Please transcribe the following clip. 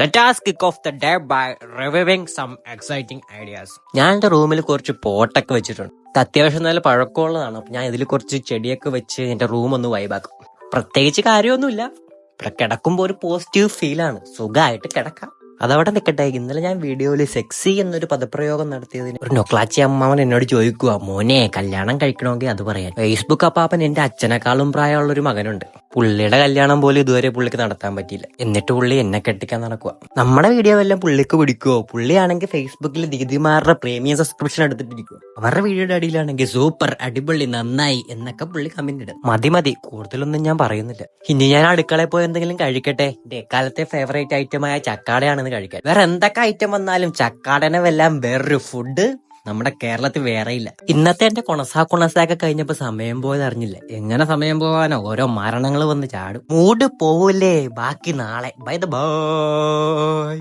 Let us kick off the day by reviewing some exciting ideas ഞാൻ എന്റെ റൂമിൽ കുറച്ച് പോട്ടൊക്കെ വെച്ചിട്ടുണ്ട്. അത്യാവശ്യം നല്ല പഴക്കമുള്ളതാണ്. അപ്പൊ ഞാൻ ഇതിൽ കുറച്ച് ചെടിയൊക്കെ വെച്ച് എന്റെ റൂം ഒന്ന് വൈബാക്കും പ്രത്യേകിച്ച് കാര്യമൊന്നുമില്ല. ഇവിടെ കിടക്കുമ്പോൾ ഒരു പോസിറ്റീവ് ഫീൽ ആണ്. സുഖമായിട്ട് കിടക്കാം. അതവിടെ നിൽക്കട്ടെ ഇന്നലെ ഞാൻ വീഡിയോയിൽ സെക്സി എന്നൊരു പദപ്രയോഗം നടത്തിയതിന് ഒരു നൊക്ലാച്ചി അമ്മാവൻ എന്നോട് ചോദിക്കുക മോനെ കല്യാണം കഴിക്കണമെങ്കിൽ അത് പറയാൻ. ഫേസ്ബുക്ക് അപ്പാപ്പൻ എന്റെ അച്ഛനെക്കാളും പ്രായമുള്ള ഒരു മകനുണ്ട്. പുള്ളിയുടെ കല്യാണം പോലും ഇതുവരെ പുള്ളിക്ക് നടത്താൻ പറ്റിയില്ല. എന്നിട്ട് പുള്ളി എന്നെ കെട്ടിക്കാൻ നടക്കുക നമ്മുടെ വീഡിയോ എല്ലാം പുള്ളിക്ക് പിടിക്കുവോ? പുള്ളിയാണെങ്കിൽ ഫേസ്ബുക്കിൽ ദീദിമാരുടെ പ്രീമിയം സബ്സ്ക്രിപ്ഷൻ എടുത്തിട്ടിരിക്കും അവരുടെ വീഡിയോയുടെ അടിയിലാണെങ്കിൽ സൂപ്പർ അടിപൊളി നന്നായി എന്നൊക്കെ പുള്ളി കമന്റ് ഇടും. മതി മതി. കൂടുതലൊന്നും ഞാൻ പറയുന്നില്ല. ഇനി ഞാൻ അടുക്കളയിൽ പോയി എന്തെങ്കിലും കഴിക്കട്ടെ? എന്റെ എക്കാലത്തെ ഫേവറേറ്റ് ഐറ്റമായ ചക്കാടയാണെന്ന് കഴിക്കാൻ വേറെ എന്തൊക്കെ ഐറ്റം വന്നാലും ചക്കാടനെ വെല്ലാം വേറൊരു ഫുഡ് നമ്മുടെ കേരളത്തിൽ വേറെ ഇല്ല ഇന്നത്തെ എന്റെ കൊണസാ കൊണസാക്കെ കഴിഞ്ഞപ്പോ സമയം പോയത് അറിഞ്ഞില്ല. എങ്ങനെ സമയം പോവാനോ ഓരോ മരണങ്ങൾ വന്ന് ചാടും. മൂഡ് പോവൂലേ ബാക്കി നാളെ. By the by